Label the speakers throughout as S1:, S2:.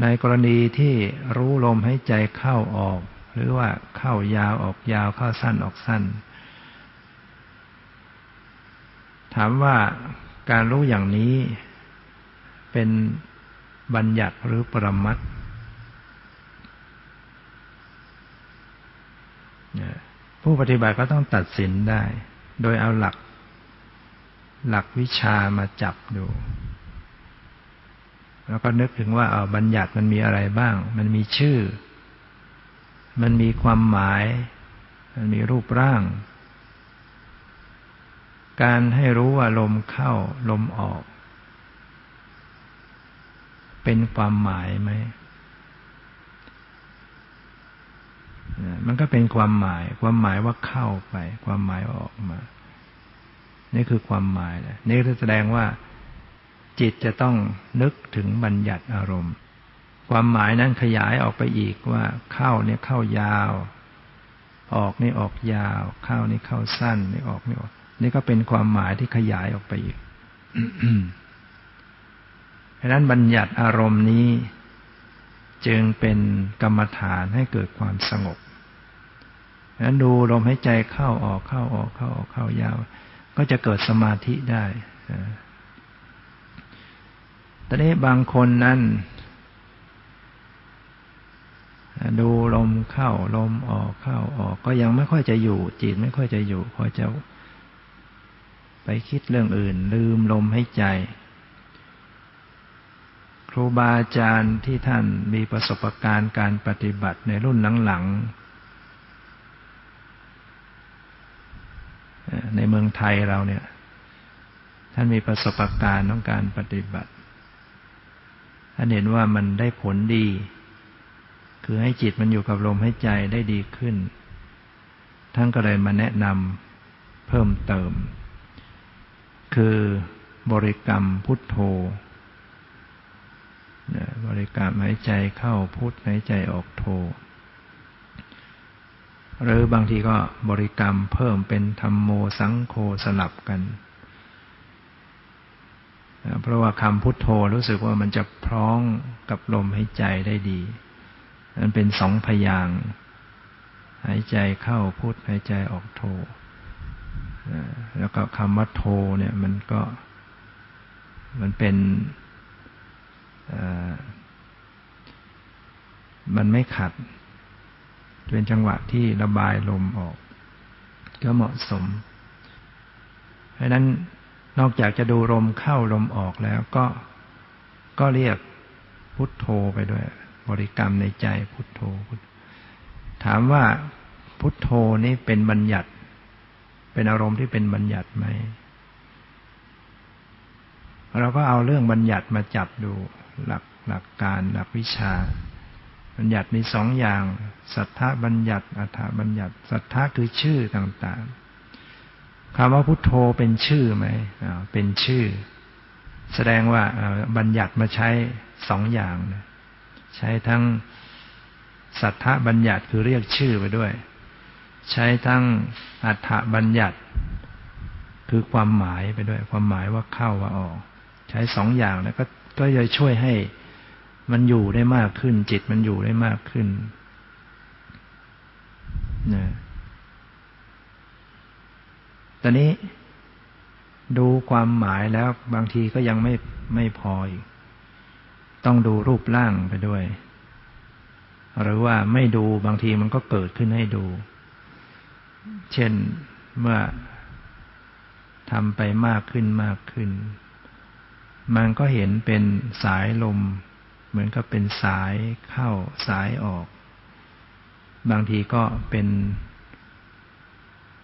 S1: ในกรณีที่รู้ลมให้ใจเข้าออก หรือว่าเข้ายาวออกยาวเข้าสั้นออกสั้น ถามว่าการรู้อย่างนี้เป็นบัญญัติหรือปรมัตผู้ปฏิบัติก็ต้องตัดสินได้ โดยเอาหลัก หลักวิชามาจับดู แล้วก็นึกถึงว่าเอาบัญญัติมันมีอะไรบ้าง มันมีชื่อ มันมีความหมาย มันมีรูปร่าง การให้รู้ว่าลมเข้าลมออก เป็นความหมายไหมมันก็เป็นความหมาย ความหมายว่าเข้าไป ความหมายว่าออกมา นี่คือความหมายนะนี่แสดงว่า จิตจะต้องนึกถึงบัญญัติอารมณ์ ความหมายนั้นขยายออกไปอีกว่า เข้าเนี่ยเข้ายาว ออกนี่ออกยาว เข้านี่เข้าสั้นนี่ออกนี่ออก นี่ก็เป็นความหมายที่ขยายออกไปอีกเพราะนั้นบัญญัติอารมณ์นี้ จึงเป็นกรรมฐานให้เกิดความสงบนั้นดูลมหายใจเข้าออกเข้าออกเข้าออกเข้ายาว ก็จะเกิดสมาธิได้ ตอนนี้บางคนนั้นดูลมเข้าลมออกเข้าออก ก็ยังไม่ค่อยจะอยู่ จิตไม่ค่อยจะอยู่คอจะไปคิดเรื่องอื่น ลืมลมให้ใจ ครูบาอาจารย์ที่ท่านมีประสบการณ์การปฏิบัติในรุ่นหลังๆในเมืองไทยเราเนี่ย ท่านมีประสบการณ์ของการปฏิบัติ ท่านเห็นว่ามันได้ผลดี คือให้จิตมันอยู่กับลมให้ใจได้ดีขึ้น ท่านก็เลยมาแนะนำเพิ่มเติม คือบริกรรมพุทโธบริกรรมหายใจเข้าพุทหายใจออกโทหรือบางทีก็บริกรรมเพิ่มเป็นธรรมโมสังโฆสลับกัน เพราะว่าคำพุทโธรู้สึกว่ามันจะพร้องกับลมหายใจได้ดีมันเป็นสองพยางหายใจเข้าพุทหายใจออกโทแล้วก็คำว่าโทเนี่ยมันก็มันเป็นมันไม่ขัด เป็นจังหวะที่ระบายลมออก ก็เหมาะสม เพราะนั้น นอกจากจะดูลมเข้าลมออกแล้วก็ก็เรียกพุทโธไปด้วย บริกรรมในใจพุทโธถามว่าพุทโธนี้เป็นบัญญัติ เป็นอารมณ์ที่เป็นบัญญัติไหมเราก็เอาเรื่องบัญญัติมาจับดูหลักหลักการหลักวิชา บัญญัติมีสองอย่าง สัทธาบัญญัติอัฏฐบัญญัติ สัทธาคือชื่อต่างๆ คำว่าพุทโธเป็นชื่อไหมเป็นชื่อ แสดงว่าบัญญัติมาใช้สองอย่างใช้ทั้งสัทธาบัญญัติคือเรียกชื่อไปด้วย ใช้ทั้งอัฏฐบัญญัติ คือความหมายไปด้วย ความหมายว่าเข้าว่าออก ใช้สองอย่างแล้วก็ก็จะช่วยให้มันอยู่ได้มากขึ้น จิตมันอยู่ได้มากขึ้นนะ ตอนนี้ดูความหมายแล้วบางทีก็ยังไม่ไม่พออีก ต้องดูรูปร่างไปด้วย หรือว่าไม่ดูบางทีมันก็เกิดขึ้นให้ดู เช่นเมื่อทำไปมากขึ้นมากขึ้น มันก็เห็นเป็นสายลม เหมือนกับเป็นสายเข้าสายออก บางทีก็เป็น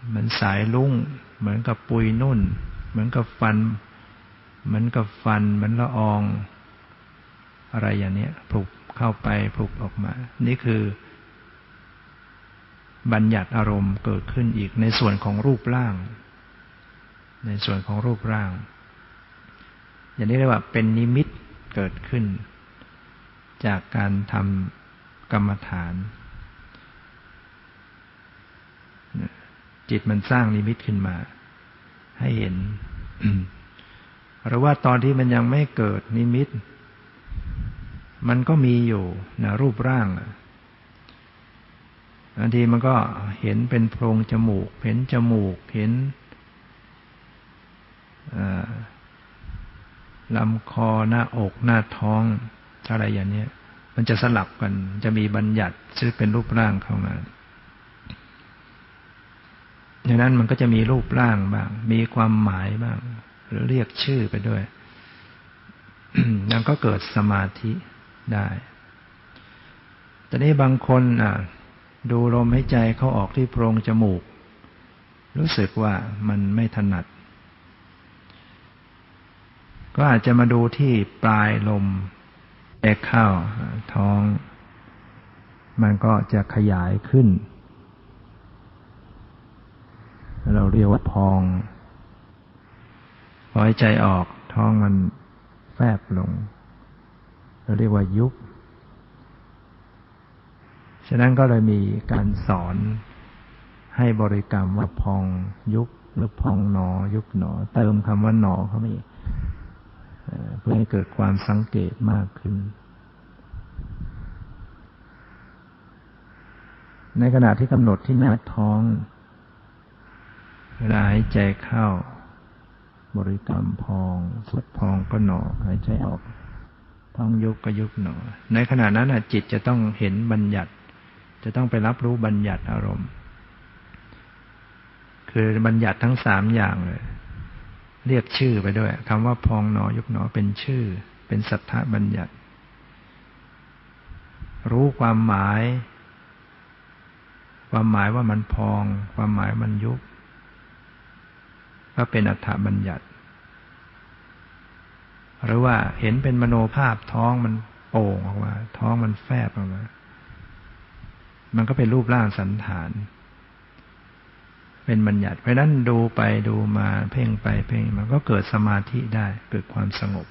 S1: เหมือนสายลุ่ง เหมือนกับปุยนุ่น เหมือนกับฟัน เหมือนกับฟัน เหมือนละออง อะไรอย่างนี้ผุกเข้าไปผุกออกมา นี่คือ บัญญัติอารมณ์เกิดขึ้นอีกในส่วนของรูปร่าง ในส่วนของรูปร่าง อย่างนี้เรียกว่าเป็นนิมิตเกิดขึ้น จากการทำกรรมฐาน จิตมันสร้างนิมิตขึ้นมา ให้เห็นหรือว่าตอนที่มันยังไม่เกิดนิมิต มันก็มีอยู่นะรูปร่างบางทีมันก็เห็นเป็นโพรงจมูก เห็นจมูก เห็นลำคอหน้าอกหน้าท้องอะไรอย่างนี้มันจะสลับกัน จะมีบัญญัติซึ่งเป็นรูปร่างเข้ามา ดังนั้นมันก็จะมีรูปร่างบ้าง มีความหมายบ้าง หรือเรียกชื่อไปด้วยนั่นก็เกิดสมาธิได้ตอนนี้บางคนอะดูลมหายใจเขาออกที่โพรงจมูก รู้สึกว่ามันไม่ถนัด ก็อาจจะมาดูที่ปลายลมแอกเข้าท้อง มันก็จะขยายขึ้น เราเรียกว่าพองพอหายใจออกท้องมันแฟบลง เราเรียกว่ายุบ ฉะนั้นก็เลยมีการสอนให้บริกรรมว่าพองยุบหรือพองหนอ ยุบหนอ เติมคำว่าหนอเข้าไปเพื่อให้เกิดความสังเกตมากขึ้น ในขณะที่กำหนดที่หน้าท้อง เวลาหายใจเข้า บริกรรมพองสุดพองก็หนอหายใจออกท้องยุบก็ยุบหนอ ในขณะนั้นจิตจะต้องเห็นบัญญัติ จะต้องไปรับรู้บัญญัติอารมณ์ คือบัญญัติทั้งสามอย่างเลย เรียกชื่อไปด้วยคำว่าพองหนอยุบหนอเป็นชื่อ เป็นสัทธบัญญัติ รู้ความหมาย ความหมายว่ามันพอง ความหมายมันยุบ ก็เป็นอัฏฐบัญญัติ หรือว่าเห็นเป็นมโนภาพท้องมันโป่งออกมา ท้องมันแฟบออกมา มันก็เป็นรูปร่างสันฐาน เป็นบัญญัติ เพราะนั้นดูไปดูมาเพ่งไปเพ่งมันก็เกิดสมาธิได้ เกิดความสงบ